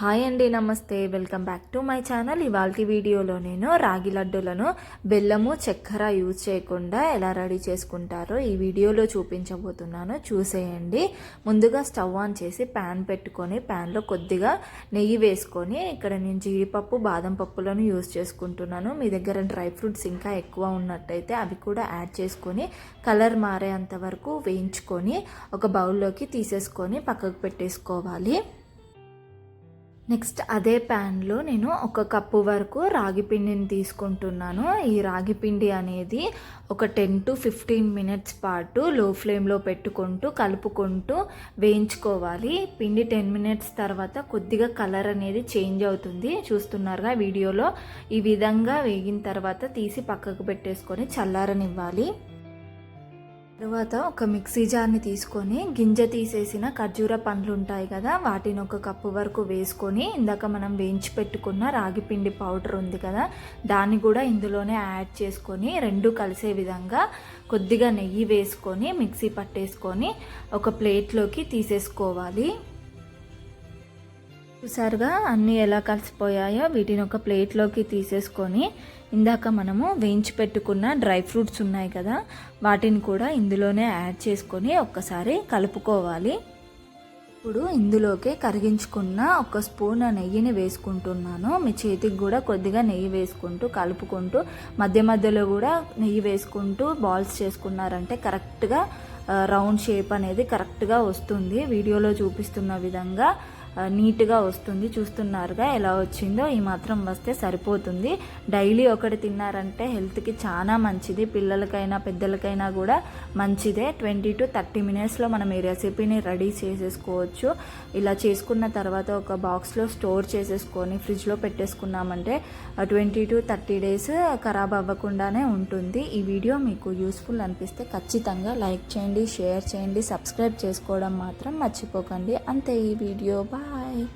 Hi అండి నమస్తే. Welcome back to my channel. ఇవాళ వీడియోలో నేను రాగి లడ్డూలను బెల్లము చక్కెర యూజ్ చేయకుండా ఎలా రెడీ చేసుకుంటారో ఈ వీడియోలో చూపించబోతున్నాను. చూసేయండి. ముందుగా స్టవ్ ఆన్ చేసి ప్యాన్ పెట్టుకొని ప్యాన్లో కొద్దిగా నెయ్యి వేసుకొని ఇక్కడ నేను జీడిపప్పు బాదం పప్పులను యూజ్ చేసుకుంటున్నాను. మీ దగ్గర డ్రై ఫ్రూట్స్ ఇంకా ఎక్కువ ఉన్నట్టయితే అవి కూడా యాడ్ చేసుకొని కలర్ మారేంత వరకు వేయించుకొని ఒక బౌల్లోకి తీసేసుకొని పక్కకు పెట్టేసుకోవాలి. నెక్స్ట్ అదే ప్యాన్లో నేను ఒక కప్పు వరకు రాగి పిండిని తీసుకుంటున్నాను. ఈ రాగి పిండి అనేది ఒక టెన్ టు ఫిఫ్టీన్ మినిట్స్ పాటు లో ఫ్లేమ్లో పెట్టుకుంటూ కలుపుకుంటూ వేయించుకోవాలి. పిండి టెన్ మినిట్స్ తర్వాత కొద్దిగా కలర్ అనేది చేంజ్ అవుతుంది. చూస్తున్నారుగా వీడియోలో ఈ విధంగా వేగిన తర్వాత తీసి పక్కకు పెట్టేసుకొని చల్లారనివ్వాలి. తర్వాత ఒక మిక్సీ జార్ని తీసుకొని గింజ తీసేసిన ఖర్జూర పండ్లు ఉంటాయి కదా వాటిని ఒక కప్పు వరకు వేసుకొని ఇందాక మనం వేయించి పెట్టుకున్న రాగి పిండి పౌడర్ ఉంది కదా దాన్ని కూడా ఇందులోనే యాడ్ చేసుకొని రెండు కలిసే విధంగా కొద్దిగా నెయ్యి వేసుకొని మిక్సీ పట్టేసుకొని ఒక ప్లేట్లోకి తీసేసుకోవాలి. చూసారుగా అన్నీ ఎలా కలిసిపోయాయో వీటిని ఒక ప్లేట్లోకి తీసేసుకొని ఇందాక మనము వేయించి పెట్టుకున్న డ్రై ఫ్రూట్స్ ఉన్నాయి కదా వాటిని కూడా ఇందులోనే యాడ్ చేసుకొని ఒక్కసారి కలుపుకోవాలి. ఇప్పుడు ఇందులోకి కరిగించుకున్న ఒక స్పూన్ నెయ్యిని వేసుకుంటున్నాను. మీ చేతికి కూడా కొద్దిగా నెయ్యి వేసుకుంటూ కలుపుకుంటూ మధ్య మధ్యలో కూడా నెయ్యి వేసుకుంటూ బాల్స్ చేసుకున్నారంటే కరెక్ట్గా రౌండ్ షేప్ అనేది కరెక్ట్గా వస్తుంది. వీడియోలో చూపిస్తున్న విధంగా నీట్గా వస్తుంది. చూస్తున్నారుగా ఎలా వచ్చిందో. ఈ మాత్రం వస్తే సరిపోతుంది. డైలీ ఒకటి తిన్నారంటే హెల్త్కి చాలా మంచిది. పిల్లలకైనా పెద్దలకైనా కూడా మంచిదే. ట్వంటీ టు థర్టీ మినిట్స్లో మనం ఈ రెసిపీని రెడీ చేసేసుకోవచ్చు. ఇలా చేసుకున్న తర్వాత ఒక బాక్స్లో స్టోర్ చేసేసుకొని ఫ్రిడ్జ్లో పెట్టేసుకున్నామంటే ట్వంటీ టు థర్టీ డేస్ ఖరాబ్ అవ్వకుండానే ఉంటుంది. ఈ వీడియో మీకు యూస్ఫుల్ అనిపిస్తే ఖచ్చితంగా లైక్ చేయండి షేర్ చేయండి సబ్స్క్రైబ్ చేసుకోవడం మాత్రం మర్చిపోకండి. అంతే ఈ వీడియో. Bye.